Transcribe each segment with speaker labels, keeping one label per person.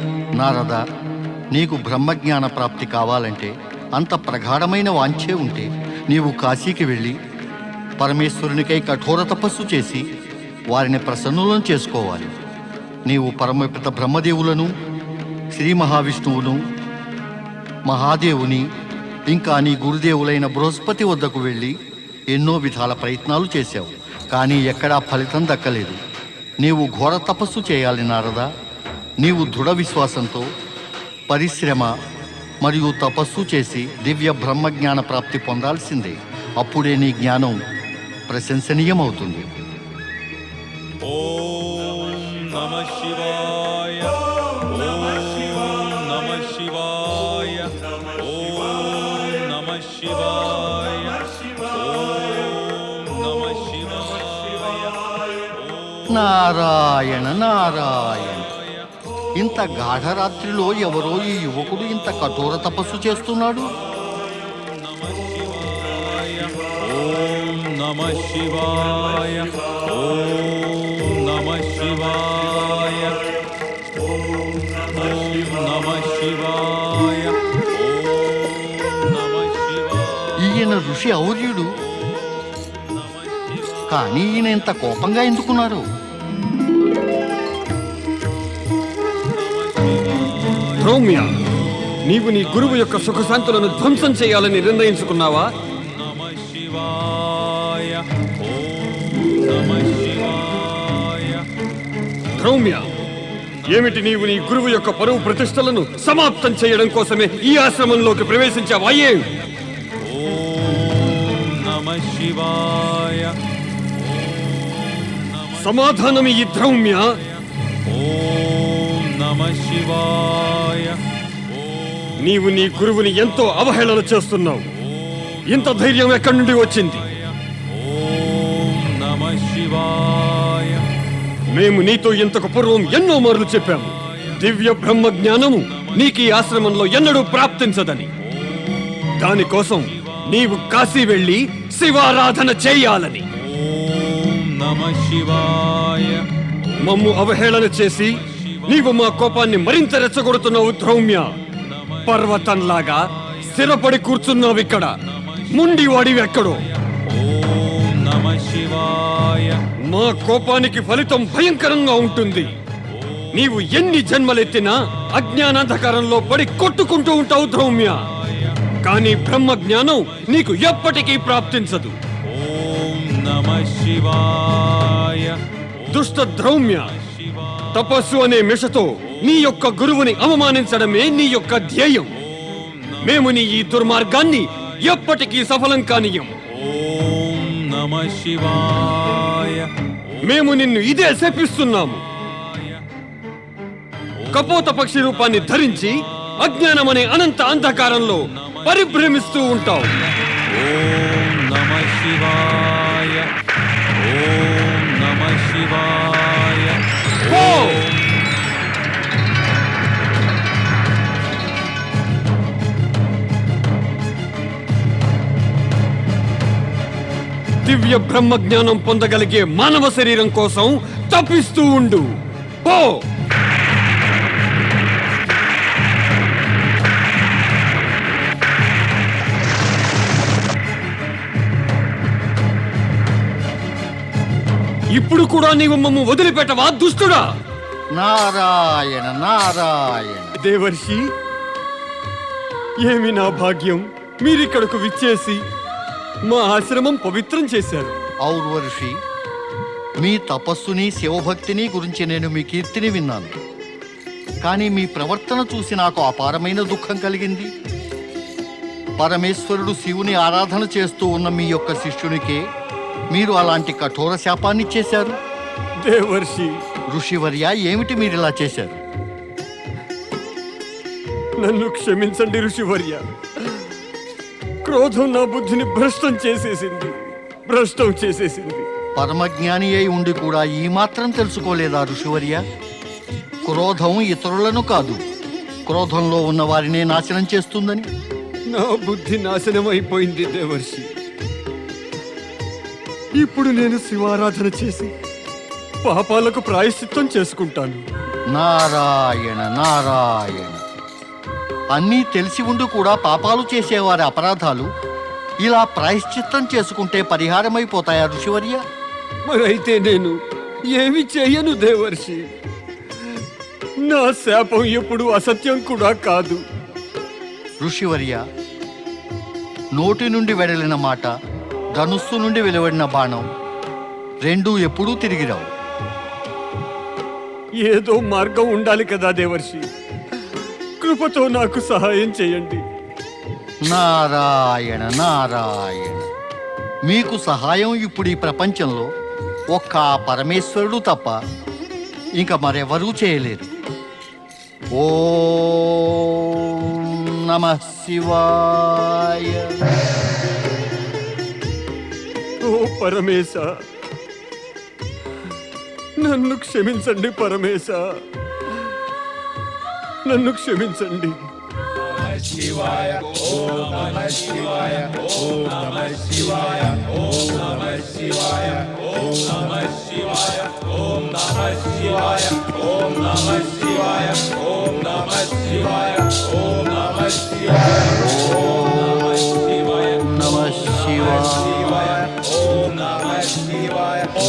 Speaker 1: నారద నీకు బ్రహ్మజ్ఞాన ప్రాప్తి కావాలంటే అంత ప్రగాఢమైన వాంఛే ఉంటే నీవు కాశీకి వెళ్ళి పరమేశ్వరునికై కఠోర తపస్సు చేసి వారిని ప్రసన్నులను చేసుకోవాలి. నీవు పరమపిత బ్రహ్మదేవులను శ్రీ మహావిష్ణువును మహాదేవుని ఇంకా నీ గురుదేవులైన బృహస్పతి వద్దకు వెళ్ళి ఎన్నో విధాల ప్రయత్నాలు చేశావు. కానీ ఎక్కడా ఫలితం దక్కలేదు. నీవు ఘోర తపస్సు చేయాలి నారదా. నీవు దృఢ విశ్వాసంతో పరిశ్రమ మరియు తపస్సు చేసి దివ్య బ్రహ్మజ్ఞాన ప్రాప్తి పొందాల్సిందే. అప్పుడే నీ జ్ఞానం ప్రశంసనీయమవుతుంది.
Speaker 2: ఓం నమ శివాయ. ఓం నమ శివాయ. ఓం నమ శివాయ. ఓం నమ శివాయ.
Speaker 1: నారాయణ నారాయణ. ఇంత గాఢరాత్రిలో ఎవరో ఈ యువకుడు ఇంత కఠోర తపస్సు చేస్తున్నాడు?
Speaker 2: ఓం నమ శివాయ ఓం నమ శివాయ ఓం నమ శివాయ ఓం నమ శివాయ.
Speaker 1: ఈయన ఋషి ఔర్యుడు. కానీ ఈయన ఇంత కోపంగా ఎందుకున్నారు?
Speaker 3: రౌమ్య నీవు నీ గురువు యొక్క సుఖశాంతులను ధ్వంసం చేయాలని నిర్ణయించుకున్నావా?
Speaker 2: నమ శివాయ ఓం నమ శివాయ
Speaker 3: రౌమ్య ఏమిటి నీవు నీ గురువు యొక్క పరువు ప్రతిష్టలను సమాప్తం చేయడం కోసమే ఈ ఆశ్రమంలోకి ప్రవేశించావాయే
Speaker 2: ఓం నమ శివాయ
Speaker 3: సమాధానం ఈ ద్రౌమ్య
Speaker 2: ఓం నమ శివాయ
Speaker 3: నీవు నీ గురువుని ఎంతో అవహేళన చేస్తున్నావు. ఇంత ధైర్యం ఎక్కడి నుండి వచ్చింది? మేము నీతో ఇంతకు పూర్వం ఎన్నో మార్లు చెప్పాము. దివ్య బ్రహ్మ జ్ఞానము నీకు ఈ ఆశ్రమంలో ఎన్నడూ ప్రాప్తించదని. దానికోసం నీవు కాశీ వెళ్ళి శివారాధన చేయాలని. మమ్ము అవహేళన చేసి నీవు మా కోపాన్ని మరింత రెచ్చగొడుతున్నావు ద్రౌమ్య. పర్వతంలాగా స్థిరపడి కూర్చున్నావు ఇక్కడ. ముండి
Speaker 2: నమ శివాయ.
Speaker 3: మా కోపానికి ఫలితం భయంకరంగా ఉంటుంది. నీవు ఎన్ని జన్మలెత్తినా అజ్ఞానాంధకారంలో పడి కొట్టుకుంటూ ఉంటావు ద్రౌమ్య. కానీ బ్రహ్మ జ్ఞానం నీకు ఎప్పటికీ ప్రాప్తించదు. దుష్ట ద్రౌమ్య తపస్సు అనే మిషతో నీ యొక్క గురువుని అవమానించడమే నీ యొక్క ధ్యేయం. మేము నీ ఈ దుర్మార్గాన్ని ఎప్పటికీ సఫలం కానియం మేము నిన్ను ఇదే శపిస్తున్నాము. కపోత పక్షి రూపాన్ని ధరించి అజ్ఞానమనే అనంత అంధకారంలో పరిభ్రమిస్తూ ఉంటావు.
Speaker 2: ఓం నమ శివాయ. ఓం నమ శివాయ!
Speaker 3: దివ్య బ్రహ్మ జ్ఞానం పొందగలిగే మానవ శరీరం కోసం తప్పిస్తూ ఉండు. పో. ఇప్పుడు కూడా నీవు మమ్ము వదిలిపెట్టవా దుష్టుడా
Speaker 1: నారాయణ నారాయణ.
Speaker 3: దేవర్షి ఏమి నా భాగ్యం? మీరిక్కడకు విచ్చేసి మా ఆశ్రమం పవిత్రం చేశారు.
Speaker 1: ఔర్వర్షి మీ తపస్సుని శివభక్తిని గురించి నేను మీ కీర్తిని విన్నాను. కానీ మీ ప్రవర్తన చూసి నాకు అపారమైన దుఃఖం కలిగింది. పరమేశ్వరుడు శివుని ఆరాధన చేస్తూ ఉన్న మీ యొక్క శిష్యునికే మీరు అలాంటి కఠోర శాపాన్ని చేశారు?
Speaker 3: దేవర్షి.
Speaker 1: ఋషివర్య ఏమిటి మీరు ఇలా చేశారు?
Speaker 3: నన్ను క్షమించండి ఋషివర్య. క్రోధం నా బుద్ధిని భ్రష్టం చేసేసింది. భ్రష్టం చేసేసింది.
Speaker 1: పరమజ్ఞాని అయి ఉండి కూడా ఈ మాత్రం తెలుసుకోలేదా ఋషివర్య? క్రోధం ఇతరులను కాదు. క్రోధంలో ఉన్న వారినే నాశనం చేస్తుందని?
Speaker 3: నా బుద్ధి నాశనం అయిపోయింది దేవర్షి. ఇప్పుడు నేను శివారాధన చేసి పాపాలకు ప్రాయశ్చిత్తం చేసుకుంటాను.
Speaker 1: నారాయణ నారాయణ. అన్నీ తెలిసి ఉండి కూడా పాపాలు చేసేవారి అపరాధాలు ఇలా ప్రాయశ్చిత్తం చేసుకుంటే పరిహారమైపోతాయా ఋషివర్య?
Speaker 3: మరైతే నేను ఏమి చేయను దేవర్షి. నా శాపం ఎప్పుడు అసత్యం కూడా కాదు.
Speaker 1: ఋషివర్య నోటి నుండి వెడలిన మాట ధనుస్సు నుండి వెలువడిన బాణం. రెండూ ఎప్పుడూ తిరిగి రావు
Speaker 3: ఏదో మార్గం ఉండాలి కదా దేవర్షి. కృపతో నాకు సహాయం చేయండి.
Speaker 1: నారాయణ నారాయణ. మీకు సహాయం ఇప్పుడు ఈ ప్రపంచంలో ఒక్క పరమేశ్వరుడు తప్ప ఇంకా మరెవరూ చేయలేరు. ఓ నమ శివాయ.
Speaker 3: పరమేశ. నన్ను క్షమించండి పరమేశ. నన్ను క్షమించండి.
Speaker 1: శివాయ ఓం నమ శివాయ
Speaker 4: ఓం నమ శివాయ ఓం నమ శివాయ ఓం నమ శివాయ ఓం నమ శివాయ.
Speaker 5: ఓం
Speaker 4: నమ శివాయ ఓం
Speaker 5: నమ శివాయ ఓం నమ శివాయ ఓం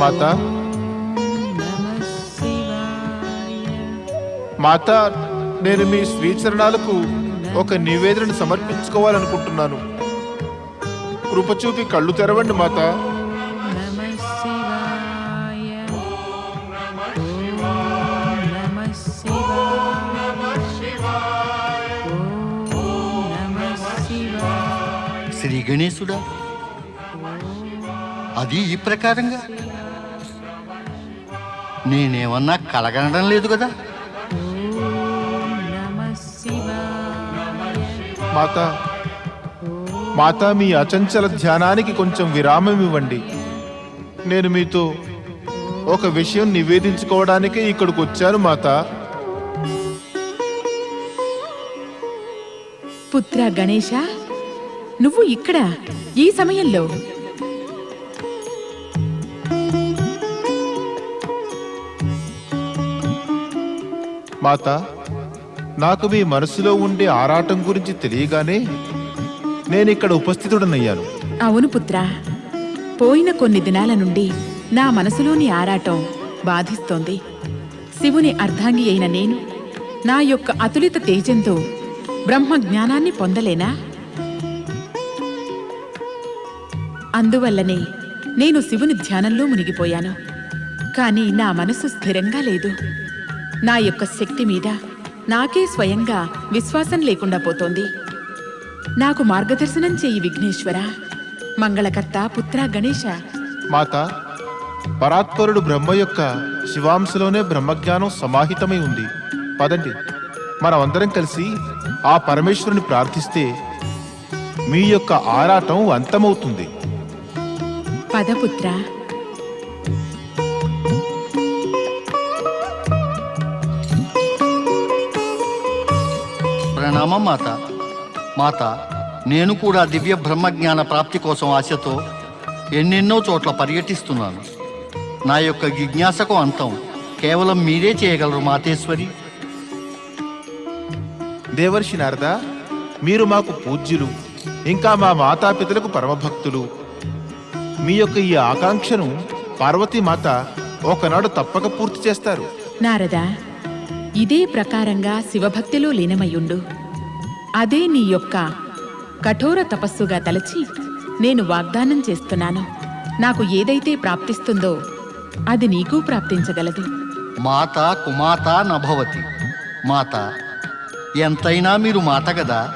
Speaker 5: మాత?
Speaker 4: మాత నేను మీ స్వీచరణాలకు ఒక నివేదనను సమర్పించుకోవాలనుకుంటున్నాను. కృపచూపి కళ్ళు తెరవండి మాత.
Speaker 1: శ్రీ గణేశుడా అది ఈ ప్రకారంగా నేనేమన్నా కలగనడం లేదు కదా.
Speaker 5: మాత మాత మీ అచంచల ధ్యానానికి కొంచెం విరామం ఇవ్వండి. నేను మీతో ఒక విషయం నివేదించుకోవడానికే ఇక్కడికి వచ్చాను మాత.
Speaker 6: పుత్ర గణేష నువ్వు ఇక్కడ ఈ సమయంలో
Speaker 5: మాత నాకు మీ మనసులో ఉండే ఆరాటం గురించి తెలియగానే నేను ఇక్కడ ఉపస్థితుడనయ్యాను.
Speaker 6: అవును పుత్ర. పోయిన కొన్ని దినాల నుండి నా మనసులోని ఆరాటం బాధిస్తోంది. శివుని అర్ధాంగి అయిన నేను నా యొక్క అతులిత తేజంతో బ్రహ్మ జ్ఞానాన్ని పొందలేనా? అందువల్లనే నేను శివుని ధ్యానంలో మునిగిపోయాను. కానీ నా మనసు స్థిరంగా లేదు. నా యొక్క శక్తి మీద నాకే స్వయంగా విశ్వాసం లేకుండా పోతోంది. నాకు మార్గదర్శనం చెయ్యి విఘ్నేశ్వర. మంగళకర్త పుత్ర గణేశ.
Speaker 5: మాత పరాత్పరుడు బ్రహ్మ యొక్క శివాంశలోనే బ్రహ్మజ్ఞానం సమాహితమై ఉంది. పదండి మనమందరం కలిసి ఆ పరమేశ్వరుని ప్రార్థిస్తే మీ యొక్క ఆరాటం అంతమవుతుంది.
Speaker 6: పదపుత్ర
Speaker 1: ప్రణామం మాత మాత నేను కూడా దివ్య బ్రహ్మజ్ఞాన ప్రాప్తి కోసం ఆశతో ఎన్నెన్నో చోట్ల పర్యటిస్తున్నాను. నా యొక్క జిజ్ఞాసకు అంతం. కేవలం మీరే చేయగలరు మాతేశ్వరి.
Speaker 5: దేవర్షి నారద మీరు మాకు పూజ్యులు ఇంకా మా మాతాపితలకు పరమభక్తులు. మీ యొక్క ఈ ఆకాంక్షను పార్వతీమాత ఒకనాడు తప్పక పూర్తి చేస్తారు.
Speaker 6: నారద ఇదే ప్రకారంగా శివభక్తిలో లీనమయ్యుండు అదే నీ యొక్క కఠోర తపస్సుగా తలచి నేను వాగ్దానం చేస్తున్నాను. నాకు ఏదైతే ప్రాప్తిస్తుందో అది నీకు ప్రాప్తించగలదు.
Speaker 1: మాత కుమాత నభవతి. మాత ఎంతైనా మీరు మాత కదా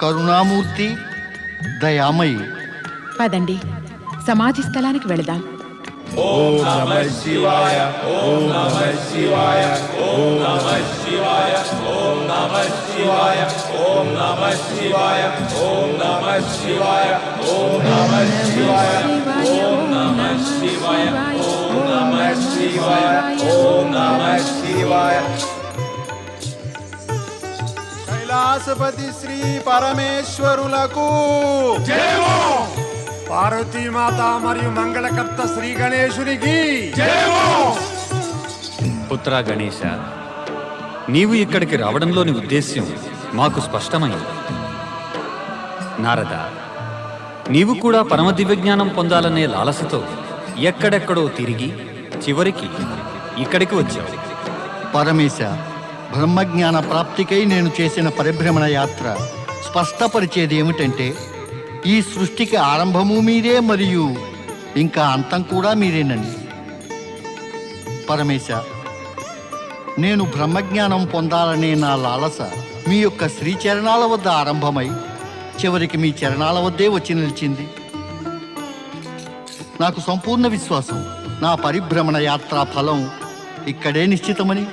Speaker 1: కరుణామూర్తి దయామయి.
Speaker 6: పదండి సమాధి స్థలానికి వెళదాం.
Speaker 4: ఓం నమ శివాయ ఓం నమ శివాయ. ఓం నమ
Speaker 7: కైలాసపతి శ్రీ పరమేశ్వరులకు పార్వతీమాత మరియు మంగళకర్త శ్రీ గణేశునికి
Speaker 8: పుత్ర గణేశ నీవు ఇక్కడికి రావడంలోని ఉద్దేశ్యం మాకు స్పష్టమైంది. నారద నీవు కూడా పరమ దివ్యజ్ఞానం పొందాలనే లాలసతో ఎక్కడెక్కడో తిరిగి చివరికి ఇక్కడికి వచ్చావు.
Speaker 1: పరమేశ బ్రహ్మజ్ఞాన ప్రాప్తికై నేను చేసిన పరిభ్రమణ యాత్ర స్పష్టపరిచేది ఏమిటంటే ఈ సృష్టికి ఆరంభము మీరే మరియు ఇంకా అంతం కూడా మీరేనని. పరమేశ నేను బ్రహ్మజ్ఞానం పొందాలనే నా లాలస మీ యొక్క శ్రీచరణాల వద్ద ఆరంభమై చివరికి మీ చరణాల వద్దే వచ్చి నిలిచింది. నాకు సంపూర్ణ విశ్వాసం నా పరిభ్రమణ యాత్రా ఫలం ఇక్కడే నిశ్చితమని.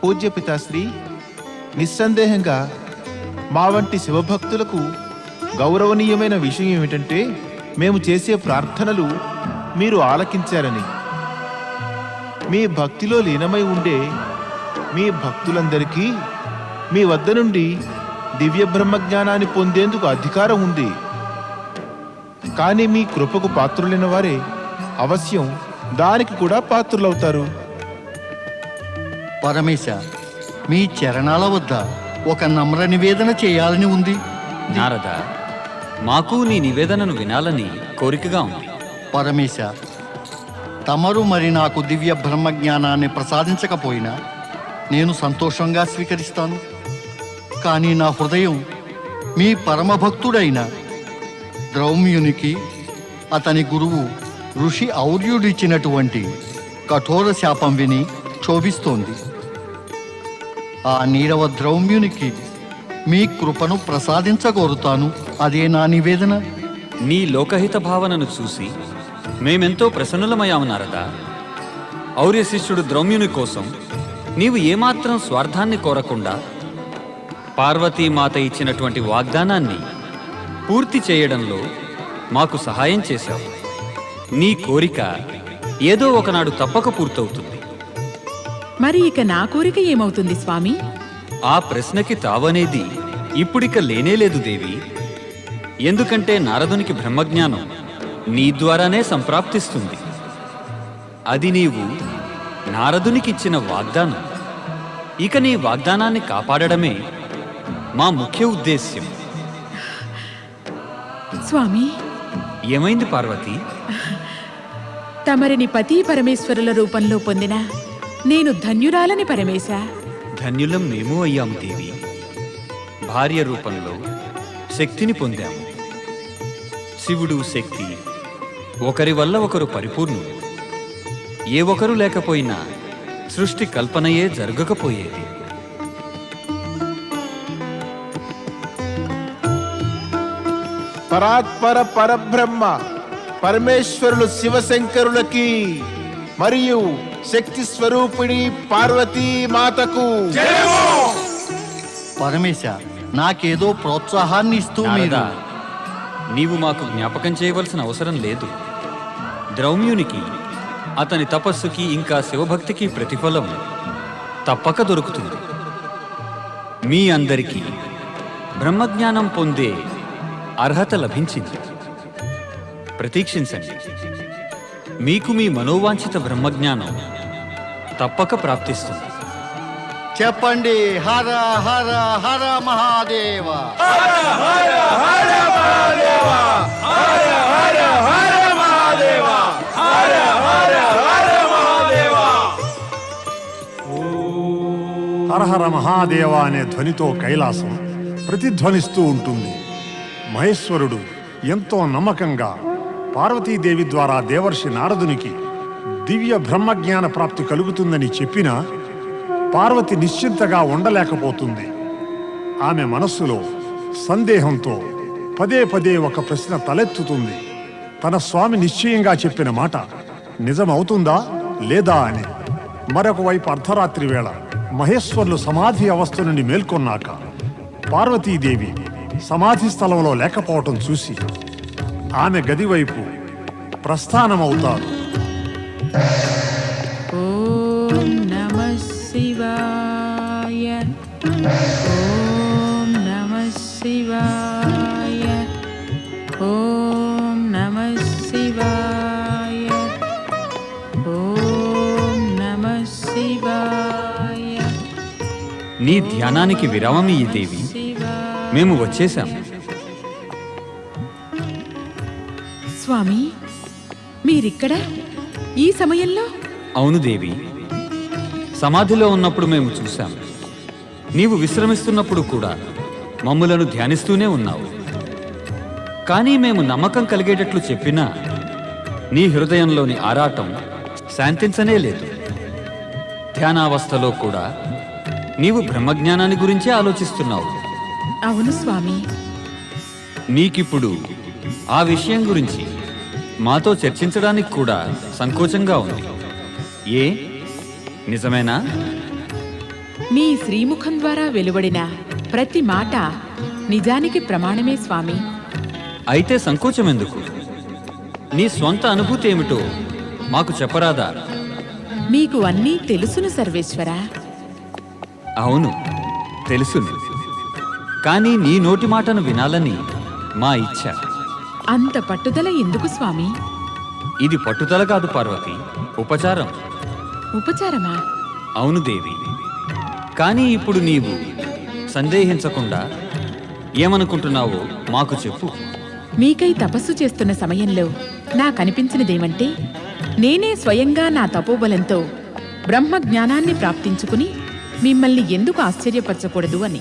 Speaker 5: పూజ్య పితాశ్రీ నిస్సందేహంగా మా వంటి శివభక్తులకు గౌరవనీయమైన విషయం ఏమిటంటే మేము చేసే ప్రార్థనలు మీరు ఆలకించారని. మీ భక్తిలో లీనమై ఉండే మీ భక్తులందరికీ మీ వద్ద నుండి దివ్య బ్రహ్మజ్ఞానాన్ని పొందేందుకు అధికారం ఉంది. కానీ మీ కృపకు పాత్రులైన వారే అవశ్యం దానికి కూడా పాత్రులవుతారు.
Speaker 1: పరమేశ మీ చరణాల వద్ద ఒక నమ్ర నివేదన చేయాలని ఉంది.
Speaker 8: నారద మాకు నీ నివేదనను వినాలని కోరికగా ఉంది.
Speaker 1: పరమేశ తమరు మరి నాకు దివ్య బ్రహ్మజ్ఞానాన్ని ప్రసాదించకపోయినా నేను సంతోషంగా స్వీకరిస్తాను. కానీ నా హృదయం మీ పరమభక్తుడైన ద్రౌమ్యునికి అతని గురువు ఋషి ఔర్యుడిచ్చినటువంటి కఠోర శాపం విని క్షోభిస్తోంది. ఆ నీరవ ద్రౌమ్యునికి మీ కృపను ప్రసాదించగోరుతాను. అదే నా నివేదన.
Speaker 8: నీ లోకహిత భావనను చూసి మేమెంతో ప్రసన్నులమయ్యాము నారద ఔర్య శిష్యుడు ద్రౌమ్యుని కోసం నీవు ఏమాత్రం స్వార్థాన్ని కోరకుండా పార్వతీమాత ఇచ్చినటువంటి వాగ్దానాన్ని పూర్తి చేయడంలో మాకు సహాయం చేశావు. నీ కోరిక ఏదో ఒకనాడు తప్పక పూర్తవుతుంది.
Speaker 6: మరి ఇక నా కోరిక ఏమవుతుంది స్వామి?
Speaker 8: ఆ ప్రశ్నకి తావనేది ఇప్పుడిక లేనేలేదు దేవి. ఎందుకంటే నారదునికి బ్రహ్మజ్ఞానం నీ ద్వారానే సంప్రాప్తిస్తుంది. అది నీవు నారదునికిచ్చిన వాగ్దానం. ఇక నీ వాగ్దానాన్ని కాపాడడమే మా ముఖ్య ఉద్దేశ్యం.
Speaker 6: స్వామి.
Speaker 8: ఏమైంది పార్వతి?
Speaker 6: తమరిని పతి పరమేశ్వరుల రూపంలో పొందిన నేను ధన్యురాలని పరమేశ.
Speaker 8: ధన్యులం మేము అయ్యాము దేవి. భార్య రూపంలో శక్తిని పొందాము. శివుడు శక్తి ఒకరి వల్ల ఒకరు పరిపూర్ణులు. ఏ ఒకరు లేకపోయినా సృష్టి కల్పనయే జరగకపోయేది.
Speaker 5: పరాత్పర పరబ్రహ్మ పరమేశ్వరులు శివశంకరులకి మరియు శక్తి స్వరూపిణి పార్వతీ మాతకు.
Speaker 1: పరమేశ నాకేదో ప్రోత్సాహాన్ని ఇస్తూ మీరు.
Speaker 8: నారదా, నీవు మాకు జ్ఞాపకం చేయవలసిన అవసరం లేదు. ద్రౌమ్యునికి అతని తపస్సుకి ఇంకా శివభక్తికి ప్రతిఫలం తప్పక దొరుకుతుంది. మీ అందరికీ బ్రహ్మజ్ఞానం పొందే అర్హత లభించింది. ప్రతీక్షించండి. మీకు మీ మనోవాంఛిత బ్రహ్మజ్ఞానం తప్పక ప్రాప్తిస్తుంది.
Speaker 1: చెప్పండి హర హర హర మహాదేవ.
Speaker 7: హరహర మహాదేవ అనే ధ్వనితో కైలాసం ప్రతిధ్వనిస్తూ ఉంటుంది. మహేశ్వరుడు ఎంతో నమ్మకంగా పార్వతీదేవి ద్వారా దేవర్షి నారదునికి దివ్య బ్రహ్మజ్ఞాన ప్రాప్తి కలుగుతుందని చెప్పినా పార్వతి నిశ్చింతగా ఉండలేకపోతుంది. ఆమె మనస్సులో సందేహంతో పదే పదే ఒక ప్రశ్న తలెత్తుతుంది. తన స్వామి నిశ్చయంగా చెప్పిన మాట నిజమవుతుందా లేదా అని. మరొక వైపు అర్ధరాత్రి వేళ మహేశ్వర్లు సమాధి అవస్థ నుండి మేల్కొన్నాక పార్వతీదేవి సమాధి స్థలంలో లేకపోవటం చూసి ఆమె గది వైపు ప్రస్థానమవుతారు
Speaker 6: శివాయ.
Speaker 8: నీ ధ్యానానికి విరామం ఈ దేవి. మేము వచ్చేశాం.
Speaker 6: స్వామి మీరిక్కడ? ఈ సమయంలో?
Speaker 8: అవును దేవి. సమాధిలో ఉన్నప్పుడు మేము చూశాం. నీవు విశ్రమిస్తున్నప్పుడు కూడా మమ్ములను ధ్యానిస్తూనే ఉన్నావు. కానీ మేము నమ్మకం కలిగేటట్లు చెప్పినా నీ హృదయంలోని ఆరాటం శాంతించనే లేదు. ధ్యానావస్థలో కూడా నీవు బ్రహ్మజ్ఞానాన్ని గురించే ఆలోచిస్తున్నావు.
Speaker 6: అవును స్వామి.
Speaker 8: నీకిప్పుడు ఆ విషయం గురించి మాతో చర్చించడానికి కూడా సంకోచంగా ఉంది. ఏ? నిజమేనా?
Speaker 6: మీ శ్రీముఖం ద్వారా వెలువడిన ప్రతి మాట నిజానికి ప్రమాణమే స్వామి.
Speaker 8: అయితే సంకోచం ఎందుకు నీ స్వంత అనుభూతి ఏమిటో మాకు చెప్పరాదా?
Speaker 6: మీకు అన్నీ తెలుసును సర్వేశ్వరా.
Speaker 8: అవును తెలుసును కానీ నీ నోటి మాటను వినాలని మా ఇచ్చ.
Speaker 6: అంత పట్టుదల ఎందుకు స్వామి?
Speaker 8: ఇది పట్టుదల కాదు పార్వతి ఉపచారం.
Speaker 6: ఉపచారమా?
Speaker 8: అవును దేవి. కానీ ఇప్పుడు నీవు సందేహించకుండా ఏమనుకుంటున్నావో మాకు చెప్పు.
Speaker 6: మీకై తపస్సు చేస్తున్న సమయంలో నాకనిపించినదేమంటే నేనే స్వయంగా నా తపోబలంతో బ్రహ్మ జ్ఞానాన్ని ప్రాప్తించుకుని మిమ్మల్ని ఎందుకు ఆశ్చర్యపరచకూడదు అని.